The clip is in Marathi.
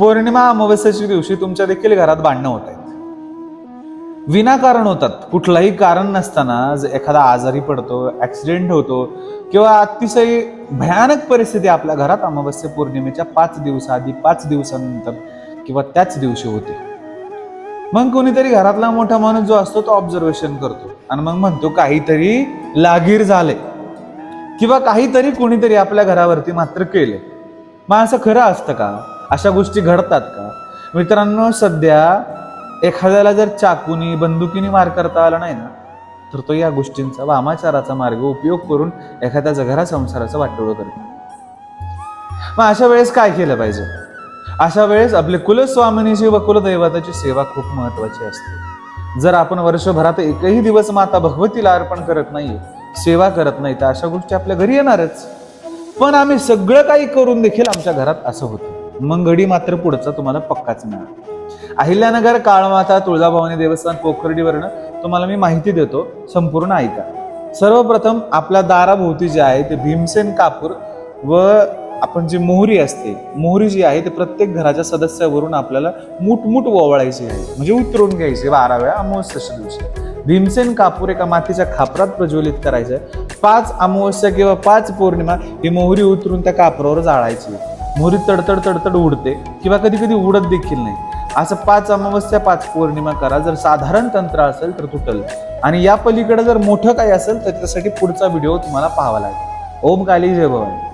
पौर्णिमा अमावस्याच्या दिवशी तुमच्या देखील घरात भांडणं होत आहेत. विनाकारण होतात. कुठलाही कारण नसताना जर एखादा आजारी पडतो ऍक्सिडेंट होतो किंवा अतिशय भयानक परिस्थिती आपल्या घरात अमावस्या पौर्णिमेच्या पाच दिवसाआधी पाच दिवसानंतर किंवा त्याच दिवशी होते. मग कोणीतरी घरातला मोठा माणूस जो असतो तो ऑब्झर्वेशन करतो. आणि मग म्हणतो काहीतरी लागीर झाले किंवा काहीतरी कोणीतरी आपल्या घरावरती मात्र केले मग असं खरं असतं का? अशा गोष्टी घडतात का? मित्रांनो सध्या एखाद्याला जर चाकूनी बंदुकीने मार करता आला नाही ना तर तो या गोष्टींचा वामाचाराचा मार्ग उपयोग करून एखाद्याचा घरा संसाराचं वाटोळं करतो. मग अशा वेळेस काय केलं पाहिजे? अशा वेळेस आपले कुलस्वामिनीची व कुलदैवताची सेवा खूप महत्वाची असते. जर आपण वर्षभरात एकही दिवस माता भगवतीला अर्पण करत नाही सेवा करत नाही तर अशा गोष्टी आपल्या घरी येणारच. पण आम्ही सगळं काही करून देखील आमच्या घरात असं होतं. मग घडी मात्र पुढचा तुम्हाला पक्काच मिळाला अहिल्यानगर काळमाता तुळजाभवानी देवस्थान पोखर्डीवरनं तुम्हाला मी माहिती देतो संपूर्ण ऐका. सर्वप्रथम आपल्या दाराभोवती जे आहे ते भीमसेन कापूर व आपण जी मोहरी असते मोहरी जी आहे ते प्रत्येक घराच्या सदस्यावरून आपल्याला मुठमुठ ओवाळायची आहे. म्हणजे उतरून घ्यायची बाराव्या अमावस्याच्या दिवशी. भीमसेन कापूर एका मातीच्या खापरात प्रज्वलित करायचं पाच अमावस्या किंवा पाच पौर्णिमा ही मोहरी उतरून त्या कापरावर जाळायची मोहरी तडतड तडतड उडते किंवा कधी कधी उडत देखील नाही. असं पाच अमावस्या पाच पौर्णिमा करा. जर साधारण तंत्र असेल तर तुटल. आणि या पलीकडे जर मोठं काही असेल तर त्यासाठी पुढचा व्हिडिओ तुम्हाला पाहावा लागेल. ओम काली जय भवानी.